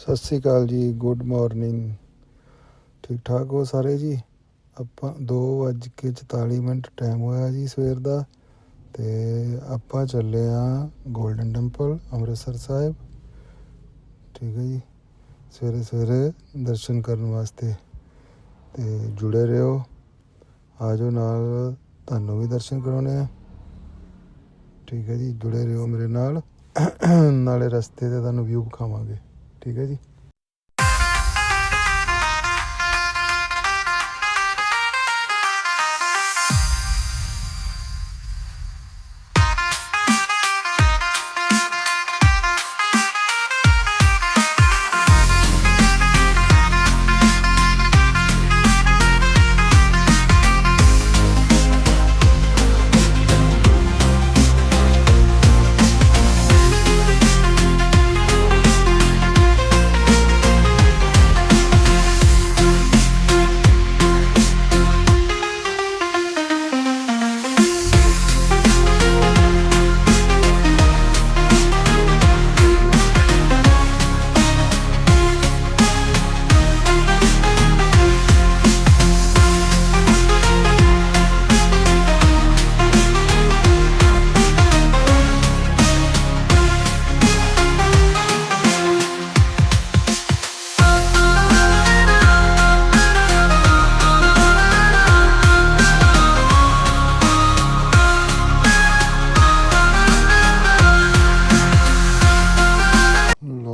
ਸਤਿ ਸ੍ਰੀ ਅਕਾਲ ਜੀ good morning ਠੀਕ ਠਾਕ ਹੋ ਸਾਰੇ ਜੀ? ਆਪਾਂ 2:44 ਮਿੰਟ ਟਾਈਮ ਹੋਇਆ ਜੀ ਸਵੇਰ ਦਾ ਤੇ ਆਪਾਂ ਚੱਲੇ ਆ 골ਡਨ ਟੈਂਪਲ ਅੰਮ੍ਰਿਤਸਰ ਸਾਹਿਬ। ਠੀਕ ਹੈ ਜੀ ਸਵੇਰੇ ਸਵੇਰੇ ਦਰਸ਼ਨ ਕਰਨ ਵਾਸਤੇ। ਤੇ ਜੁੜੇ ਰਹੋ, ਆਜੋ ਨਾਲ, ਤੁਹਾਨੂੰ ਵੀ ਦਰਸ਼ਨ ਕਰਾਉਣੇ ਆ। ਠੀਕ ਹੈ ਜੀ, ਜੁੜੇ ਰਹੋ ਮੇਰੇ ਨਾਲ। ਨਾਲੇ ਰਸਤੇ ਤੇ ਤੁਹਾਨੂੰ ਵਿਊ ਵਿਖਾਵਾਂਗੇ। ਠੀਕ ਹੈ ਜੀ।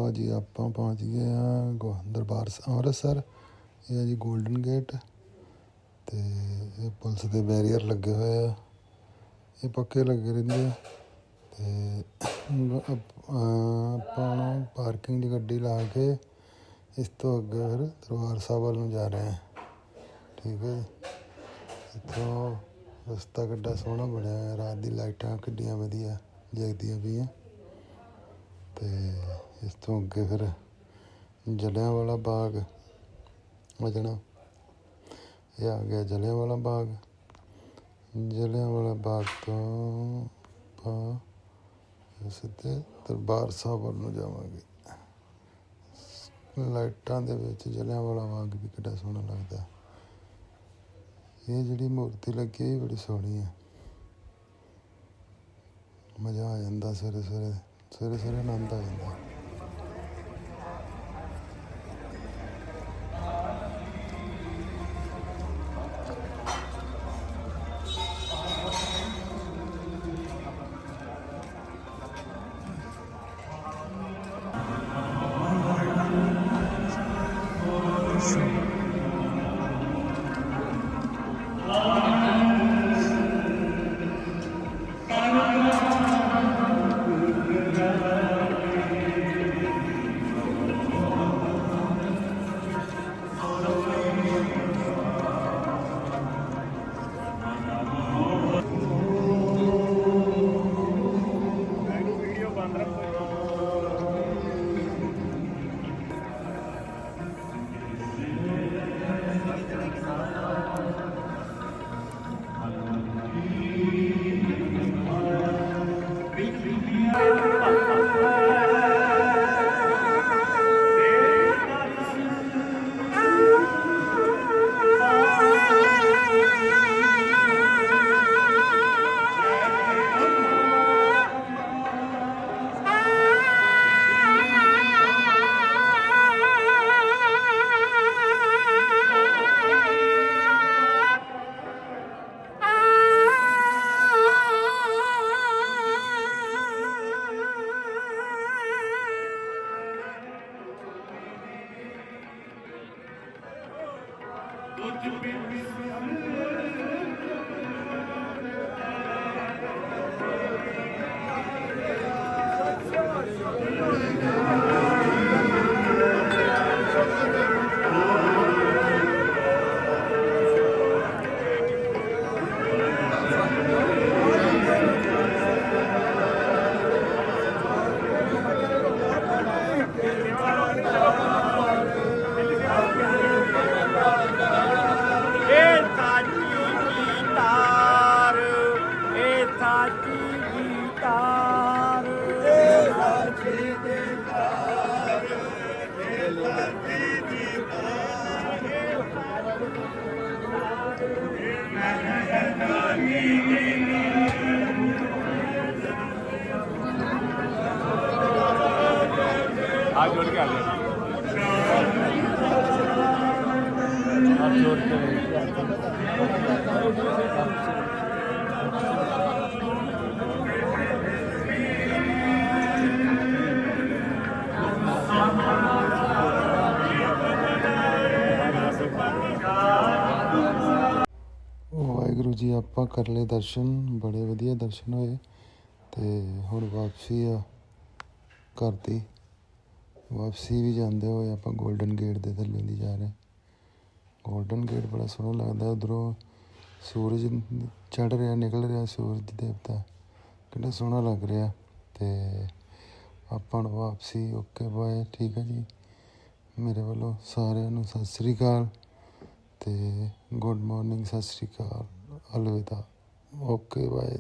ਲੋ ਜੀ, ਆਪਾਂ ਪਹੁੰਚ ਗਏ ਆ ਗੋ ਦਰਬਾਰ ਅੰਮ੍ਰਿਤਸਰ। ਇਹ ਹੈ ਜੀ 골ਡਨ ਗੇਟ ਤੇ ਇਹ ਪੁਲਿਸ ਦੇ ਬੈਰੀਅਰ ਲੱਗੇ ਹੋਏ ਆ। ਇਹ ਪੱਕੇ ਲੱਗੇ ਰਹਿੰਦੇ ਆ ਤੇ ਆਪਾਂ ਪਾਰਕਿੰਗ ਦੀ ਗੱਡੀ ਲਾ ਕੇ ਇਸ ਤੋਂ ਅੱਗੇ ਫਿਰ ਦਰਬਾਰ ਸਾਹਿਬ ਵੱਲ ਨੂੰ ਜਾ ਰਹੇ ਆ ਠੀਕ ਹੈ ਇੱਥੋਂ ਰਸਤਾ ਕਿੱਡਾ ਸੋਹਣਾ ਬਣਿਆ ਹੋਇਆ, ਰਾਤ ਦੀ ਲਾਈਟਾਂ ਕਿੱਡੀਆਂ ਵਧੀਆ ਜਗਦੀਆਂ ਪਈਆਂ। ਤੇ ਇਸ ਤੋਂ ਅੱਗੇ ਫਿਰ ਜਲਿਆਂਵਾਲਾ ਬਾਗ ਵਜਣਾ। ਇਹ ਆ ਗਿਆ ਜਲਿਆਂਵਾਲਾ ਬਾਗ। ਜਲਿਆਂਵਾਲਾ ਬਾਗ ਤੋਂ ਆਪਾਂ ਸਿੱਧੇ ਦਰਬਾਰ ਸਾਹਿਬ ਵੱਲ ਨੂੰ ਜਾਵਾਂਗੇ। ਲਾਈਟਾਂ ਦੇ ਵਿੱਚ ਜਲਿਆਂਵਾਲਾ ਬਾਗ ਵੀ ਕਿੱਡਾ ਸੋਹਣਾ ਲੱਗਦਾ। ਇਹ ਜਿਹੜੀ ਮੂਰਤੀ ਲੱਗੀ ਹੈ ਬੜੀ ਸੋਹਣੀ ਹੈ ਮਜ਼ਾ ਆ ਜਾਂਦਾ ਸਵੇਰੇ ਸਵੇਰੇ ਸਵੇਰੇ ਸਵੇਰੇ ਆਨੰਦ ਆ ਜਾਂਦਾ। ਇਹ ਸਾਚੀ हाथ जोड़ के आ जाओ हाथ जोड़ के ਵਾਹਿਗੁਰੂ ਜੀ, ਆਪਾਂ ਕਰ ਲਏ ਦਰਸ਼ਨ, ਬੜੇ ਵਧੀਆ ਦਰਸ਼ਨ ਹੋਏ ਤੇ ਹੁਣ ਵਾਪਸੀ ਆ ਕਰਤੀ ਵਾਪਸੀ ਵੀ ਜਾਂਦੇ ਹੋਏ ਆਪਾਂ 골ਡਨ ਗੇਟ ਦੇ ਥੱਲੇ ਦੀ ਜਾ ਰਹੇ। 골ਡਨ ਗੇਟ ਬੜਾ ਸੋਹਣਾ ਲੱਗਦਾ, ਉਧਰੋਂ ਸੂਰਜ ਚੜ ਰਿਹਾ, ਨਿਕਲ ਰਿਹਾ ਸੂਰਜ ਦੇਵਤਾ। ਕਿੰਨਾ ਸੋਹਣਾ ਲੱਗ ਰਿਹਾ ਤੇ ਆਪਾਂ ਨੂੰ ਵਾਪਸੀ, ਓਕੇ, ਬਾਏ, ਠੀਕ ਹੈ ਜੀ। ਮੇਰੇ ਵੱਲੋਂ ਸਾਰਿਆਂ ਨੂੰ ਸਤਿ ਸ੍ਰੀ ਅਕਾਲ ਤੇ ਗੁੱਡ ਮਾਰਨਿੰਗ, ਸਤਿ ਸ੍ਰੀ ਅਕਾਲ। ਅਲਵਿਦਾ ਓਕੇ ਬਾਏ